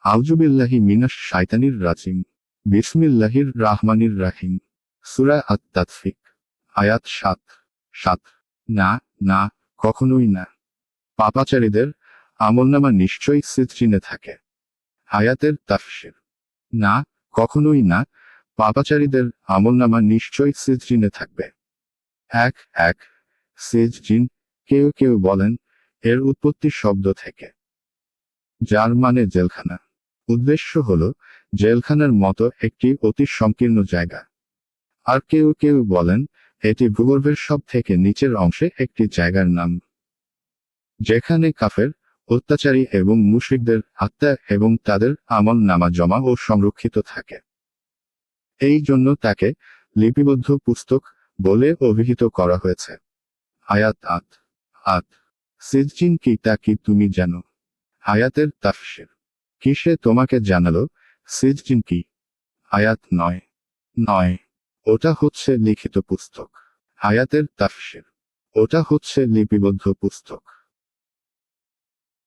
আউজুবিল্লাহি মিনাস শাইতানির রাজিম। বিসমিল্লাহির রাহমানির রাহিম। সুরা আত তাতফিক আয়াত সাত। সাত। না না, কখনোই না। পাপাচারীদের আমলনামা নিশ্চয়ই সিদ্রিনে থাকে। আয়াতের তাফসির। না, কখনোই না, পাপাচারীদের আমলনামা নিশ্চয়ই সিদ্রিনে থাকবে। এক এক। সেজ জিন কেউ কেউ বলেন, এর উৎপত্তি শব্দ থেকে। যার মানে জেলখানা। উদ্দেশ্য হল, জেলখানার মতো একটি অতি সংকীর্ণ জায়গা। আর কেউ কেউ বলেন, এটি ভূগর্ভের সব থেকে নিচের অংশে একটি জায়গার নাম। যেখানে কাফের, অত্যাচারী এবং মুশরিকদের আত্মা এবং তাদের আমল নামা জমা ও সংরক্ষিত থাকে। এই জন্য তাকে লিপিবদ্ধ পুস্তক বলে অভিহিত করা হয়েছে। আয়াত আত আত সিজিন কি তা কি তুমি জানো? আয়াতের তাফসির। কিসে তোমাকে জানালো? সিজিন কি? আয়াত নয়। নয়। ওটা হচ্ছে লিখিত পুস্তক। আয়াতের তাফসির। ওটা হচ্ছে লিপিবদ্ধ পুস্তক।